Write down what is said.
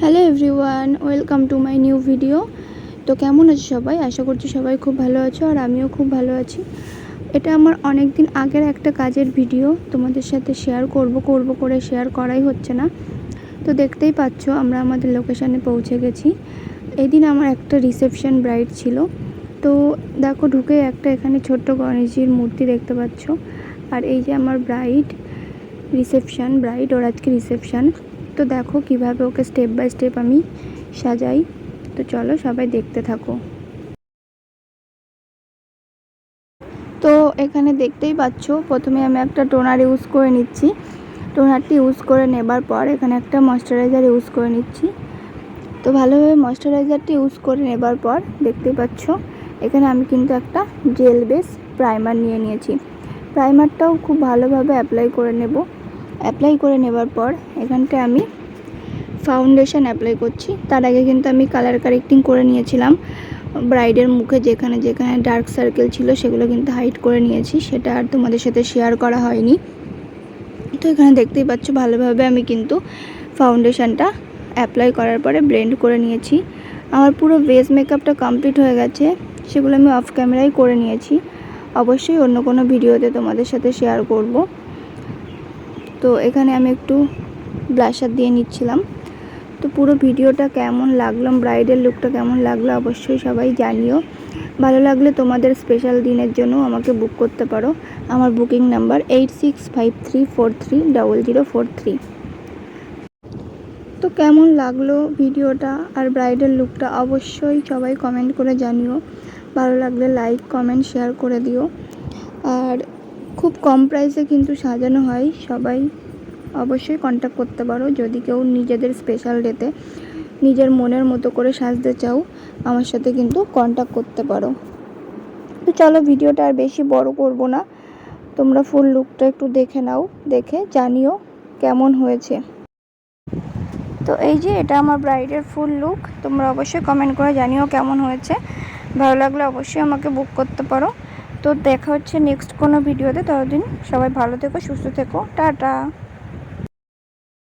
Hello everyone welcome to my new video তো কেমন আছো সবাই? আশা করছি সবাই খুব ভালো আছো আর আমিও খুব ভালো আছি। এটা আমার অনেক দিন আগের একটা কাজের ভিডিও তোমাদের সাথে শেয়ার করব করব করে শেয়ার করাই হচ্ছে না। তো দেখতেই পাচ্ছ, আমরা আমাদের লোকেশানে পৌঁছে গেছি। এদিন আমার একটা রিসেপশন ব্রাইড ছিল। তো দেখো, ঢুকে একটা এখানে ছোট্ট গণেশজির মূর্তি দেখতে পাচ্ছ। আর এই যে আমার ব্রাইড রিসেপশন ব্রাইড ওর আজকে রিসেপশন তো দেখো কীভাবে ওকে স্টেপ বাই স্টেপ আমি সাজাই। তো চলো সবাই দেখতে থাকো। তো এখানে দেখতেই পাচ্ছ, প্রথমে আমি একটা টোনার ইউজ করে নিচ্ছি। টোনারটি ইউজ করে নেবার পর এখানে একটা ময়শ্চারাইজার ইউজ করে নিচ্ছি। তো ভালোভাবে ময়শ্চারাইজারটি ইউজ করে নেবার পর দেখতেই পাচ্ছ, এখানে আমি কিন্তু একটা জেল বেস প্রাইমার নিয়ে নিয়েছি। প্রাইমারটাও খুব ভালোভাবে অ্যাপ্লাই করে নেব। অ্যাপ্লাই করে নেবার পর এখানটায় আমি ফাউন্ডেশন অ্যাপ্লাই করছি। তার আগে কিন্তু আমি কালার কারেক্টিং করে নিয়েছিলাম। ব্রাইডের মুখে যেখানে যেখানে ডার্ক সার্কেল ছিল সেগুলো কিন্তু হাইড করে নিয়েছি। সেটা আর তোমাদের সাথে শেয়ার করা হয়নি। তো এখানে দেখতেই পাচ্ছ ভালোভাবে আমি কিন্তু ফাউন্ডেশনটা অ্যাপ্লাই করার পরে ব্লেন্ড করে নিয়েছি। আমার পুরো বেস মেকআপটা কমপ্লিট হয়ে গেছে। সেগুলো আমি অফ ক্যামেরায় করে নিয়েছি। অবশ্যই অন্য কোনো ভিডিওতে তোমাদের সাথে শেয়ার করব। তো এখানে আমি একটু ব্লাশার দিয়ে নিচ্ছিলাম। তো পুরো ভিডিওটা কেমন লাগল ব্রাইডের লুকটা কেমন লাগল অবশ্যই সবাই জানিও। ভালো লাগলে তোমাদের স্পেশাল দিনের জন্য আমাকে বুক করতে পারো। আমার booking number eight six five three four three double zero four three তো কেমন লাগল ভিডিওটা আর ব্রাইডের লুকটা অবশ্যই সবাই কমেন্ট করে জানিও। ভালো লাগলে লাইক কমেন্ট শেয়ার করে দিও। আর খুব কম প্রাইসে কিন্তু সাজানো হয়। সবাই অবশ্যই কন্ট্যাক্ট করতে পারো। যদি কেউ নিজেদের স্পেশাল ডেতে নিজের মনের মতো করে সাজতে চাও, আমার সাথে কিন্তু কন্ট্যাক্ট করতে পারো। তো চলো ভিডিওটা আর বেশি বড় করব না। তোমরা ফুল লুকটা একটু দেখে নাও, দেখে জানিও কেমন হয়েছে। তো এই যে এটা আমার ব্রাইডের ফুল লুক তোমরা অবশ্যই কমেন্ট করে জানিও কেমন হয়েছে। ভালো লাগলে অবশ্যই আমাকে বুক করতে পারো। তো দেখা হচ্ছে নেক্সট কোনো ভিডিওতে ততদিন সবাই ভালো থেকো সুস্থ থেকো টাটা।